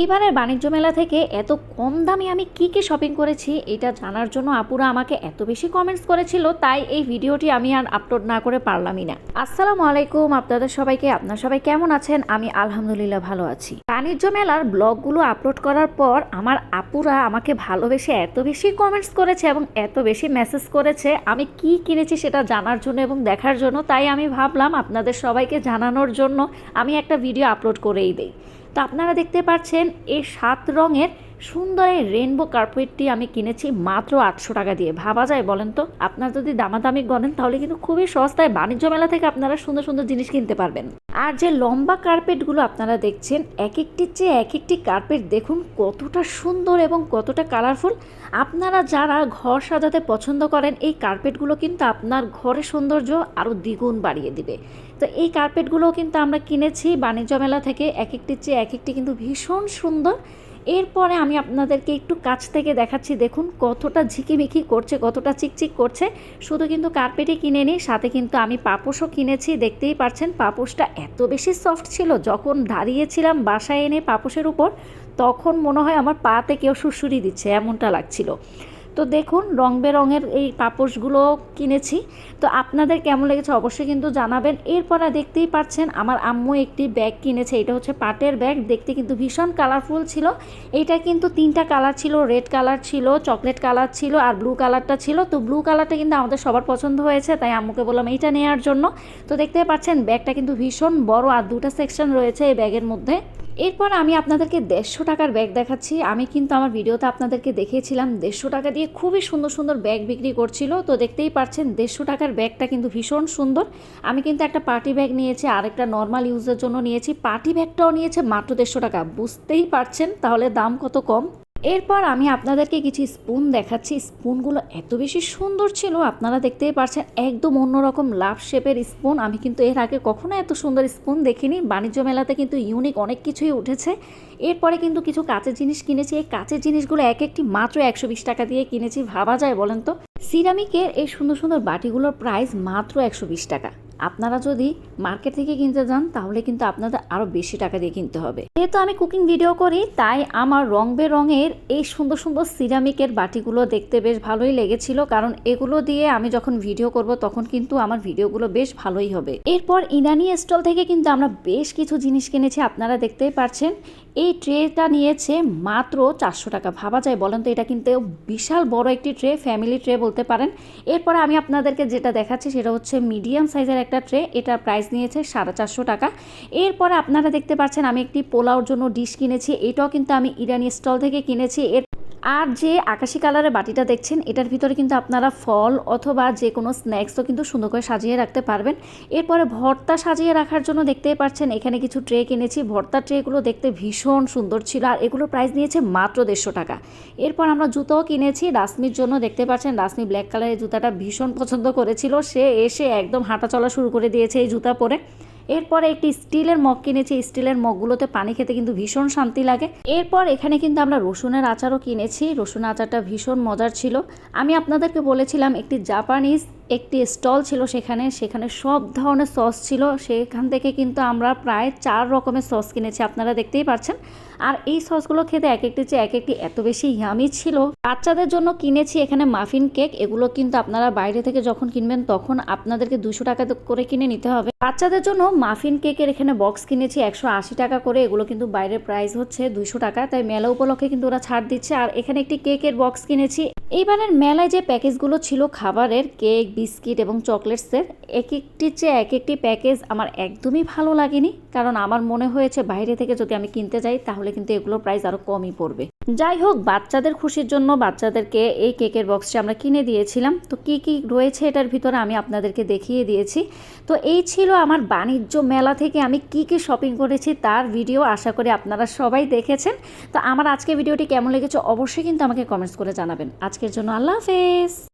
এইবারের বাণিজ্য মেলা থেকে এত কম দামে আমি কি কি শপিং করেছি, এটা জানার জন্য আপুরা আমাকে এত বেশি কমেন্টস করেছিল, তাই এই ভিডিওটি আমি আর আপলোড না করে পারলামই না। আসসালামু আলাইকুম আপনাদের সবাইকে, আপনার সবাই কেমন আছেন? আমি আলহামদুলিল্লাহ ভালো আছি। বাণিজ্য মেলার ব্লগগুলো আপলোড করার পর আমার আপুরা আমাকে ভালোবেসে এত বেশি কমেন্টস করেছে এবং এত বেশি মেসেজ করেছে, আমি কি কিনেছি সেটা জানার জন্য এবং দেখার জন্য, তাই আমি ভাবলাম আপনাদের সবাইকে জানানোর জন্য আমি একটা ভিডিও আপলোড করেই দেই। তো আপনারা দেখতে পাচ্ছেন এই সাত রঙের সুন্দর এই রেনবো কার্পেটটি আমি কিনেছি মাত্র আটশো টাকা দিয়ে। ভাবা যায় বলেন তো? আপনারা যদি দামাদামি গণেন তাহলে কিন্তু খুবই সস্তায় বাণিজ্য মেলা থেকে আপনারা সুন্দর সুন্দর জিনিস কিনতে পারবেন। আর যে লম্বা কার্পেটগুলো আপনারা দেখছেন, এক একটির চেয়ে এক একটি কার্পেট দেখুন কতটা সুন্দর এবং কতটা কালারফুল আপনারা যারা ঘর সাজাতে পছন্দ করেন, এই কার্পেটগুলো কিন্তু আপনার ঘরের সৌন্দর্য আরও দ্বিগুণ বাড়িয়ে দিবে। তো এই কার্পেটগুলোও কিন্তু আমরা কিনেছি বাণিজ্য মেলা থেকে, এক একটির চেয়ে এক একটি কিন্তু ভীষণ সুন্দর। এরপরে আমি আপনাদেরকে একটু কাছ থেকে দেখাচ্ছি, দেখুন কতটা ঝিকিমিকি করছে, কতটা চিকচিক করছে। শুধু কিন্তু কার্পেটই কিনে নিই, সাথে কিন্তু আমি পাপোশও কিনেছি, দেখতেই পারছেন পাপোশটা এত বেশি সফট ছিল। যখন দাঁড়িয়েছিলাম বাসায় এনে পাপোশের উপর, তখন মনে হয় আমার পাতে কেউ সুরসুরি দিচ্ছে, এমনটা লাগছিল। তো দেখুন, রং বেরঙের এই পাপোশগুলো কিনেছি। তো আপনাদের কেমন লেগেছে অবশ্যই কিন্তু জানাবেন। এরপরে দেখতেই পাচ্ছেন, আমার আম্মু একটি ব্যাগ কিনেছে। এটা হচ্ছে পাটের ব্যাগ। দেখতে কিন্তু ভীষণ কালারফুল ছিল। এটা কিন্তু তিনটা কালার ছিল। রেড কালার ছিল চকলেট কালার ছিল আর ব্লু কালারটা ছিল। তো ব্লু কালারটা কিন্তু আমাদের সবার পছন্দ হয়েছে, তাই আম্মুকে বললাম এইটা নেওয়ার জন্য। তো দেখতে পাচ্ছেন, ব্যাগটা কিন্তু ভীষণ বড় আর দুটো সেকশন রয়েছে এই ব্যাগের মধ্যে। এরপর আমি আপনাদেরকে দেড়শো টাকার ব্যাগ দেখাচ্ছি। আমি কিন্তু আমার ভিডিওতে আপনাদেরকে দেখিয়েছিলাম, দেড়শো টাকা দিয়ে খুবই সুন্দর সুন্দর ব্যাগ বিক্রি করছিল। তো দেখতেই পাচ্ছেন, দেড়শো টাকার ব্যাগটা কিন্তু ভীষণ সুন্দর। আমি কিন্তু একটা পার্টি ব্যাগ নিয়েছি, আরেকটা নর্মাল ইউজের জন্য নিয়েছি। পার্টি ব্যাগটাও নিয়েছে মাত্র দেড়শো টাকা। বুঝতেই পারছেন, তাহলে দাম কত কম? এরপর আমি আপনাদেরকে কিছু স্পুন দেখাচ্ছি। স্পুনগুলো এত বেশি সুন্দর ছিল, আপনারা দেখতেই পারছেন, একদম অন্যরকম লাভ শেপের স্পুন আমি কিন্তু এর আগে কখনো এত সুন্দর স্পুন দেখিনি। বাণিজ্য মেলাতে কিন্তু ইউনিক অনেক কিছুই উঠেছে। এরপরে কিন্তু কিছু কাঁচের জিনিস কিনেছি। এই কাঁচের জিনিসগুলো এক একটি মাত্র একশো বিশ টাকা দিয়ে কিনেছি। ভাবা যায় বলেন তো? সিরামিকের এই সুন্দর সুন্দর বাটিগুলোর প্রাইস মাত্র একশো বিশ টাকা। আপনারা যদি মার্কেট থেকে কিনতে যান, তাহলে কিন্তু আপনাদের আরও বেশি টাকা দিয়ে কিনতে হবে। যেহেতু আমি কুকিং ভিডিও করি, তাই আমার রং বেরঙের এই সুন্দর সুন্দর সিরামিকের বাটিগুলো দেখতে বেশ ভালোই লেগেছিল, কারণ এগুলো দিয়ে আমি যখন ভিডিও করব, তখন কিন্তু আমার ভিডিওগুলো বেশ ভালোই হবে। এরপর ইনানি স্টল থেকে কিন্তু আমরা বেশ কিছু জিনিস কিনেছি, আপনারা দেখতেই পাচ্ছেন এই ট্রেটা নিয়েছে মাত্র চারশো টাকা। ভাবা যায় বলেন তো, এটা কিন্তু বিশাল বড় একটি ট্রে ফ্যামিলি ট্রে বলতে পারেন। এরপরে আমি আপনাদেরকে যেটা দেখাচ্ছি সেটা হচ্ছে মিডিয়াম সাইজের একটা ট্রে এটার প্রাইস নিয়েছে সাড়ে চারশো টাকা। এরপরে আপনারা দেখতে পাচ্ছেন আমি একটি পোলাওর জন্য ডিশ কিনেছি, এটাও কিন্তু আমি ইরানি স্টল থেকে কিনেছি। এর আর যে আকাশি কালারের বাটিটা দেখছেন, এটার ভিতরে কিন্তু আপনারা ফল অথবা যে কোনো স্ন্যাক্সও কিন্তু সুন্দর করে সাজিয়ে রাখতে পারবেন। এরপরে ভর্তা সাজিয়ে রাখার জন্য দেখতেই পাচ্ছেন, এখানে কিছু ট্রে কিনেছি। ভর্তা ট্রেগুলো দেখতে ভীষণ সুন্দর ছিল আর এগুলোর প্রাইস নিয়েছে মাত্র দেড়শো টাকা। এরপর আমরা জুতোও কিনেছি। রাসমির জন্য দেখতে পাচ্ছেন, রাসমি ব্ল্যাক কালারের জুতাটা ভীষণ পছন্দ করেছিল। সে এসে একদম হাঁটা চলা শুরু করে দিয়েছে এই জুতা পরে। এরপরে একটি স্টিলের মগ কিনেছি। স্টিলের মগগুলোতে পানি খেতে কিন্তু ভীষণ শান্তি লাগে। এরপর এখানে কিন্তু আমরা রসুনের আচারও কিনেছি। রসুন আচারটা ভীষণ মজার ছিল। আমি আপনাদেরকে বলেছিলাম, একটি জাপানিজ একটি স্টল ছিল সেখানে। সেখানে সব ধরনের সস ছিল। সেখান থেকে কিন্তু আমরা প্রায় চার রকমের সস কিনেছি। আপনারা দেখতেই পাচ্ছেন আর এই সসগুলো খেতে এক একটি চেয়ে এক একটি এত বেশি ইয়ামি ছিল। বাচ্চাদের জন্য কিনেছি এখানে মাফিন কেক এগুলো কিন্তু আপনারা বাইরে থেকে যখন কিনবেন তখন আপনাদেরকে দুশো টাকা করে কিনে নিতে হবে। বাচ্চাদের জন্য মাফিন কেকের এখানে বক্স কিনেছি একশো আশি টাকা করে। এগুলো কিন্তু বাইরের প্রাইস হচ্ছে দুশো টাকা। তাই মেলা উপলক্ষে কিন্তু ওরা ছাড় দিচ্ছে। আর এখানে একটি কেকের বক্স কিনেছি। এইবারের মেলায় যে প্যাকেজগুলো ছিল খাবারের, কেক, বিস্কিট এবং চকলেটসের এক একটি চেয়ে এক একটি প্যাকেজ আমার একদমই ভালো লাগেনি। কারণ আমার মনে হয়েছে বাইরে থেকে যদি আমি কিনতে যাই, তাহলে কিন্তু এগুলোর প্রাইস আরও কমই পড়বে। যাই হোক বাচ্চাদের খুশির জন্য বাচ্চাদেরকে এই কেকের বক্সটি আমরা কিনে দিয়েছিলাম। তো কি কি রয়েছে এটার ভিতরে আমি আপনাদেরকে দেখিয়ে দিয়েছি। তো এই ছিল আমার বাণিজ্য মেলা থেকে আমি কি কি শপিং করেছি তার ভিডিও আশা করি আপনারা সবাই দেখেছেন। তো আমার আজকে ভিডিওটি কেমন লেগেছে অবশ্যই কিন্তু আমাকে কমেন্টস করে জানাবেন। আজকের জন্য আল্লাহ হাফেজ।